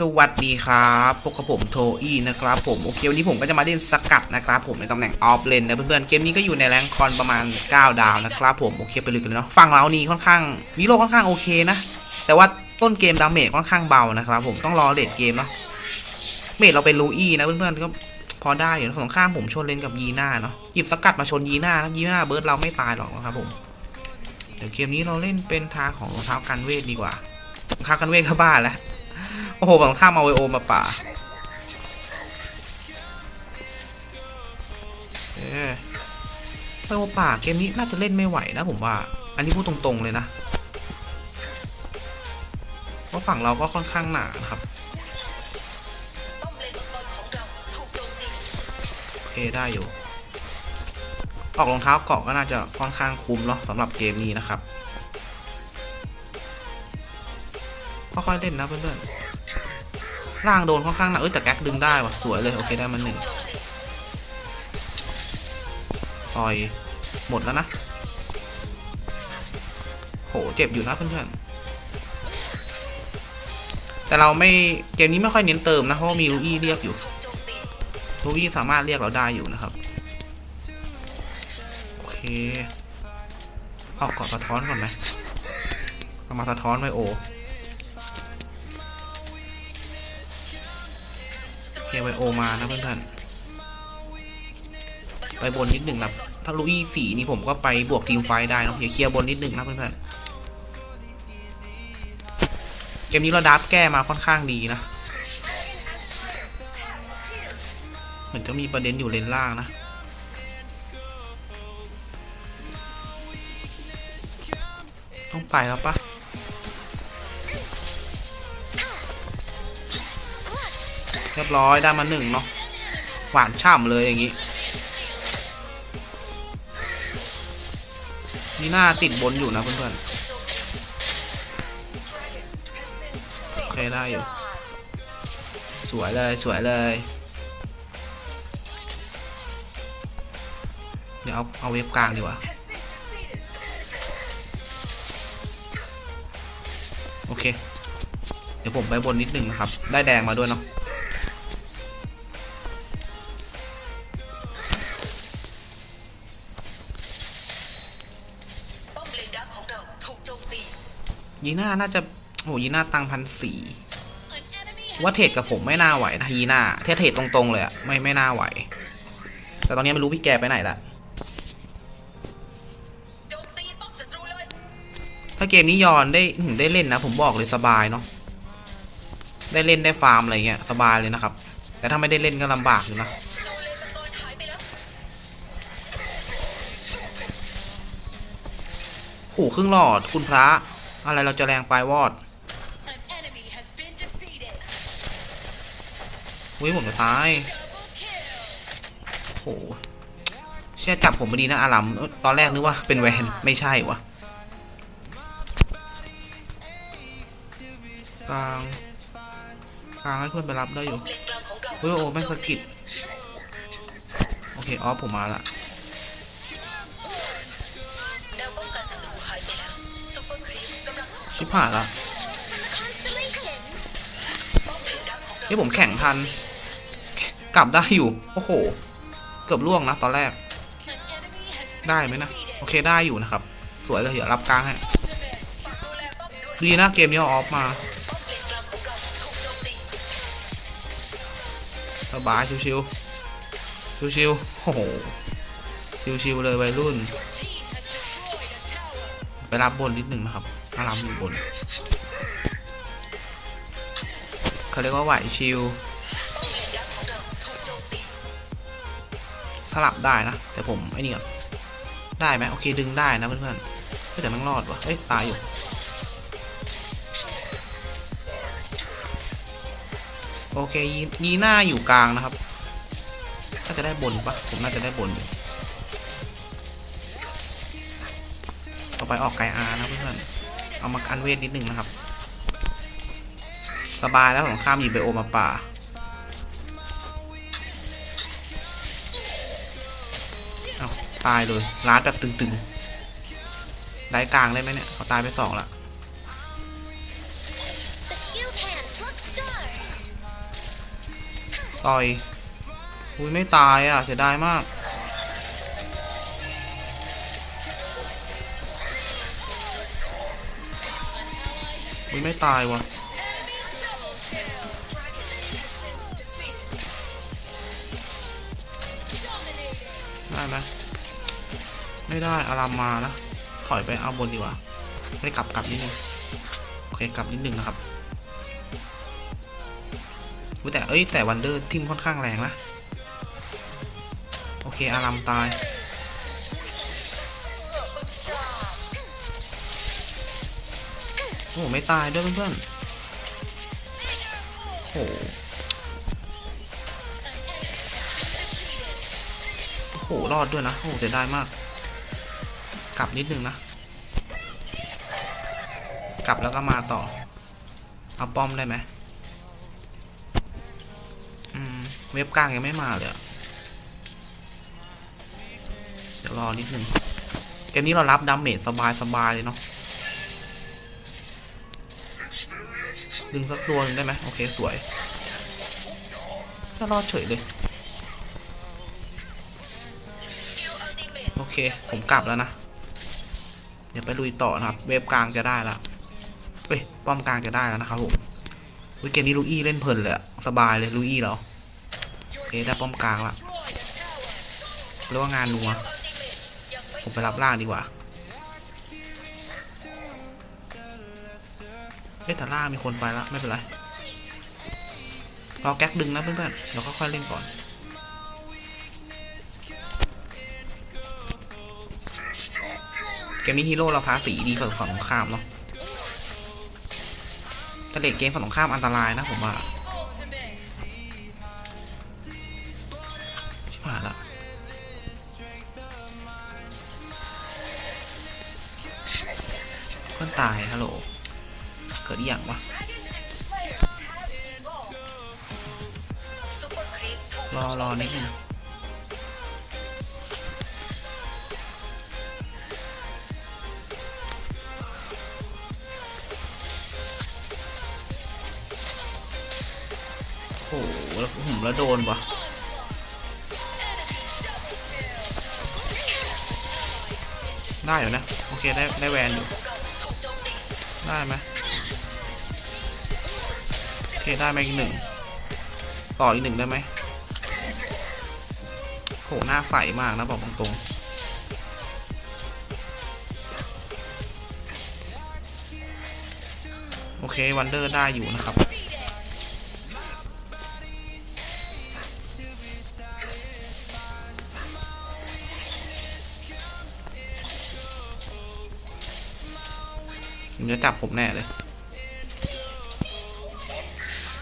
สวัสดีครับพบกับผมโทอี้นะครับผมโอเควันนี้ผมก็จะมาเล่นสกัดนะครับผมในตำแหน่งออฟเลนนะเพื่อนๆเกมนี้ก็อยู่ในแรงคอนประมาณ 9 ดาวนะครับผมโอเคไปเลยกันเลยเนาะฝั่งเรานี่ค่อนข้างวิโลค่อนข้างโอเคนะ แต่ว่าต้นเกมดาเมจค่อนข้างเบานะครับผมต้องรอเลดเกมเนาะเมจเราเป็นลูอี้นะเพื่อนๆก็พอได้อยู่นะฝั่งข้างผมชนเลนกับยีน่าเนาะหยิบสกัดมาชนยีน่านะยีน่าเบิร์ดเราไม่ตายหรอกนะครับผมเดี๋ยวเกมนี้เราเล่นเป็นทางของรองเท้ากันเวทดีกว่ารองเท้ากันเวทเข้าบ้านแล้ว อ้โหฝั่งข้ามเอาไวโอมาป่าเออไวโอป่าเกมนี้น่าจะเล่นไม่ไหวนะผมว่า อันนี้พูดตรงๆเลยนะเพราะฝั่งเราก็ค่อนข้างหนานะครับโอเคได้อยู่ ออกรองเท้าเกาะก็น่าจะค่อนข้างคุ้มเนาะสำหรับเกมนี้นะครับค่อยๆเล่นนะเพื่อนๆ ล่างโดนค่อนข้างหนักเอ้ยแต่แก๊กดึงได้ว่ะสวยเลยโอเคได้มาหนึ่งปล่อยหมดแล้วนะโหเจ็บอยู่นะเพื่อนๆแต่เราไม่เกมนี้ไม่ค่อยเน้นเติมนะเพราะมีลูอี้เรียกอยู่ลูอี้สามารถเรียกเราได้อยู่นะครับโอเคออกเกาะสะท้อนก่อนไหมเอามาสะท้อนไว้โอ ไวโอมานะเพื่อนๆไปบนนิดหนึ่งครับถ้าลุยสีนี่ผมก็ไปบวกทีมไฟได้เนอะอย่าเคลียร์บนนิดหนึ่งนะเพื่อนๆเกมนี้เราดับแก้มาค่อนข้างดีนะเหมือนจะมีประเด็นอยู่เลนล่างนะต้องไปแล้วปะ เรียบร้อยได้มาหนึ่งเนาะหวานฉ่ำเลยอย่างนี้นี่หน้าติดบนอยู่นะเพื่อนๆโอเคได้อยู่ สวยเลยสวยเลย เดี๋ยวเอาเอาเว็บกลางดีกว่าโอเค เดี๋ยวผมไปบนนิดนึงนะครับ ได้แดงมาด้วยเนาะ ยีน่าน่าจะโหยีน่าตังพันสี่ว่าเทรดกับผมไม่น่าไหวนะยีน่าเทรดเทรดตรงๆเลยอะไม่ไม่น่าไหว แต่ตอนนี้ไม่รู้พี่แกไปไหนละโจมตีป้อมศัตรูเลยถ้าเกมนี้ยอนได้อื้อหือได้เล่นนะ ผมบอกเลยสบายเนาะได้เล่นได้ฟาร์มอะไรเงี้ยสบายเลยนะครับ แต่ถ้าไม่ได้เล่นก็ลำบากอยู่นะสโนว์เลนมังกรหายไปแล้วโอ้โหครึ่งหลอดคุณพระ อะไรเราจะแรงไปวอดอุ้ยผมจะตายโอ้โหเชื่อจับผมไปดีนะอารัมตอนแรกนึกว่าเป็นแวนไม่ใช่วะกลางกลางให้เพื่อนไปรับได้อยู่เฮ้ยโอ้ไม่สะกิดโอเค ออฟผมมาละ ชิบหายละนี่ผมแข่งทัน กลับได้อยู่ โอ้โห เกือบล่วงนะตอนแรก ได้ไหมนะ โอเคได้อยู่นะครับ สวยเลยเดี๋ยวรับกลางให้ดีนะเกมนี้เอาออฟมาสบายชิวๆ ชิวๆ โอ้โห ชิวๆ เลยวัยรุ่น ไปรับบนนิดหนึ่งนะครับ อารามอยู่บนเขาเรียกว่าไหวชิวป้อมเลสลับได้นะ แต่ผมไอ้นี่ก่อนได้ไหมโอเคดึงได้นะเพื่อนๆเฮ้ยแต่มันรอดวะเอ้ยตายอยู่โอเคยียีหน้าอยู่กลางนะครับน่าจะได้บนปะผมน่าจะได้บนอยู่ต่อไปออกไกอานะเพื่อนๆ เอามากันเวทนิดนึงนะครับ สบายแล้วของข้ามหยิบไปโอมาป่าเอาตายเลยร้านแบบตึงๆ ได้กลางได้ไหมเนี่ย เขาตายไปสองละ The skilled hand plucks stars. ต่อย อุ้ยไม่ตายอะ เสียดายมาก ไม่ตายวะได้ไหมไม่ได้อารามมานะ ถอยไปเอาบนดีกว่า ไม่กลับกลับนิดนึงโอเคกลับนิดนึงนะครับอุ๊ยแต่เอ้ยแต่วันเดอร์ทิมค่อนข้างแรงนะ โอเคอารามตาย โอ้ไม่ตายด้วยเพื่อนๆโอ้โหโอ้โหรอดด้วยนะ โอ้โหเสียดายมาก กลับนิดนึงนะ กลับแล้วก็มาต่อ เอาป้อมได้ไหมอืม เว็บกลางยังไม่มาเลยเดี๋ยวรอนิดนึงเกมนี้เรารับดาเมจสบายๆเลยเนาะ ดึงสักตัวนึงได้ไหมโอเค สวยถ้ารอดเฉยเลย โอเค ผมกลับแล้วนะ เดี๋ยวไปลุยต่อนะครับ เวฟกลางจะได้แล้วเอ้ย ป้อมกลางจะได้แล้วนะครับผมวิเกมนี้ลูอี้เล่นเพลินเลยสบายเลยลูอี้เราโอเคได้ป้อมกลางละเรียกว่างานนัว ผมไปรับล่างดีกว่า เอ๊ะแต่ล่างมีคนไปแล้วไม่เป็นไรเรอแก๊กดึงนะเพื่อนๆเดี๋ยวค่อยๆเล่นก่อนเกมนี้ฮีโร่เราพาสีดีกว่าฝั่งตรงข้ามเนาะแต่เลดเกมฝั่งตรงข้ามอันตรายนะผมว่าชิบหายละเพื่อนตายฮัลโหล เกิดอย่างวะซุปเปอรอรอนิดนึงโอ้โหแล้วผมแล้วโดนวะได้อยู่นะ โอเค ได้ได้แวนอยู่ ได้ไหม เคได้ไหมอีกหนึ่งต่ออีกหนึ่งได้ไหมโหหน้าใสมากนะบอกตรงๆ โอเควันเดอร์ได้อยู่นะครับมันจะจับผมแน่เลย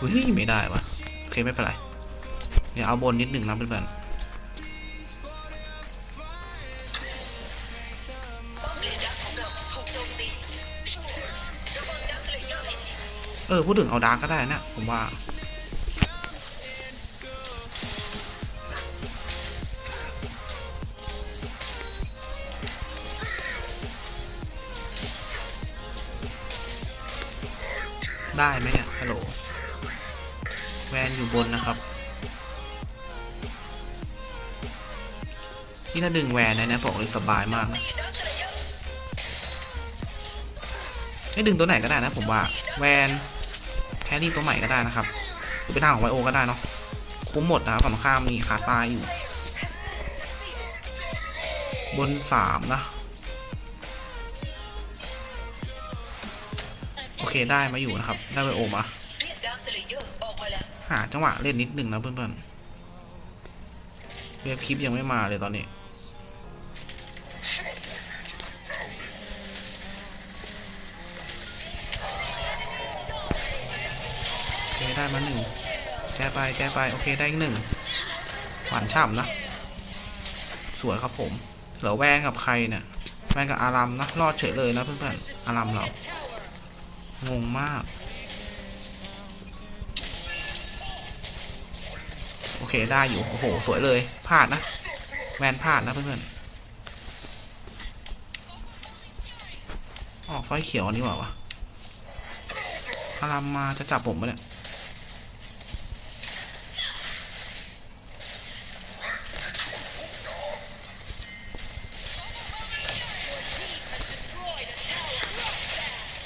อุ้ยไม่ได้วะโอเคไม่เป็นไร เดี๋ยวเอาบนนิดหนึ่งนะเพื่อนเออร์ให้ดีๆเออพูดถึงเอาดาร์กก็ได้นะผมว่า ได้ไหมเนี่ยฮัลโหล อยู่บนนะครับนี่ถ้าดึงแวนได้นะบอกเลยสบายมากนะให้ดึงตัวไหนก็ได้นะผมว่าแวนแครี่ตัวใหม่ก็ได้นะครับหรือเป็นทางของไวโอก็ได้เนาะคุ้มหมดนะครับฝั่งตรงข้ามมีขาตายอยู่ บนสามนะ โอเคได้มาอยู่นะครับ ได้ไวโอมา หาจังหวะเล่นนิดหนึ่งนะเพื่อนๆเว็บคลิปยังไม่มาเลยตอนนี้โอเคได้มาหนึ่งแก้ไปแก้ไป โอเคได้อีกหนึ่งหวานฉ่ำนะ สวยครับผมเหลือแวนกับใครเนี่ยแวนกับอารัมนะรอดเฉยเลยนะเพื่อนๆอารัมเรางงมาก โอเคได้อยู่ โอ้โห สวยเลยพลาดนะแมนพลาดนะเพื่อนๆออกไฟเขียวอันนี้ว่าวะอารามมาจะจับผมปะเนี่ย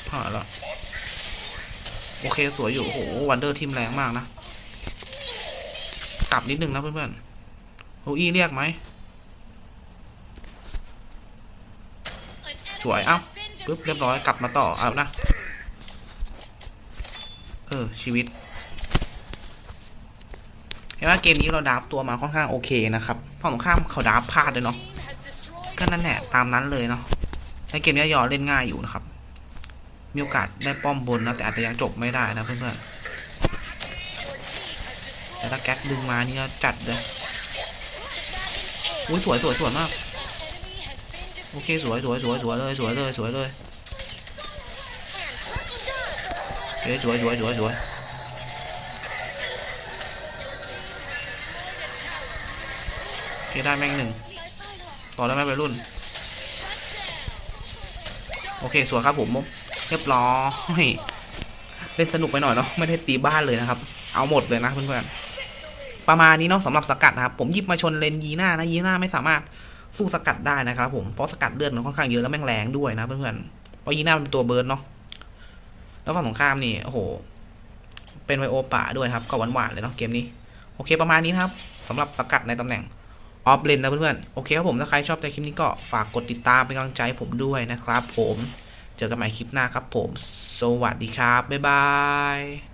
ผ่านแล้ว โอเค สวยอยู่ โอ้โห วันเดอร์ทีมแรงมากนะ กลับนิดนึงนะเพื่อนๆโออี้เรียกไหม สวย เอ้าปึ๊บเรียบร้อยกลับมาต่อ เอานะ เออ ชีวิตเห็นว่าเกมนี้เราดราฟตัวมาค่อนข้างโอเคนะครับฝั่งตรงข้ามเขาดราฟพลาดเลยเนาะก็นั่นแหละตามนั้นเลยเนาะในเกมนี้ยอเล่นง่ายอยู่นะครับ มีโอกาสได้ป้อมบนนะแต่อาจจะยังจบไม่ได้นะเพื่อนๆ แต่ถ้าแก๊กดึงมานี่ก็จัดเลยอุ้ยสวยสวยสวยมาก โอเคสวยสวยสวยสวยเลยสวยเลยสวยเลยโอเคสวยสวยสวยสวยโอเคได้แม่งหนึ่งต่อได้ไหมไปรุ่น โอเคสวยครับผมเรียบร้อยเล่นสนุกไปหน่อยเนาะไม่ได้ตีบ้านเลยนะครับ เอาหมดเลยนะเพื่อนๆ ประมาณนี้เนาะสำหรับสกัดนะครับ ผมหยิบมาชนเลนยีน่านะยีน่าไม่สามารถสู้สกัดได้นะครับผมเพราะสกัดเลือดมันค่อนข้างเยอะแล้วแม่งแรงด้วยนะเพื่อนๆเพราะยีน่าเป็นตัวเบิร์นเนาะแล้วฝั่งตรงข้ามนี่โอ้โห เป็นไวโอป่าด้วยครับ ก็หวานๆเลยเนาะเกมนี้ โอเคประมาณนี้นะครับสำหรับสกัดในตำแหน่งออฟเลนนะเพื่อนๆโอเคครับผมถ้าใครชอบในคลิปนี้ก็ฝากกดติดตามเป็นกำลังใจผมด้วยนะครับ ผมเจอกันใหม่คลิปหน้าครับ ผม สวัสดีครับบ๊ายบาย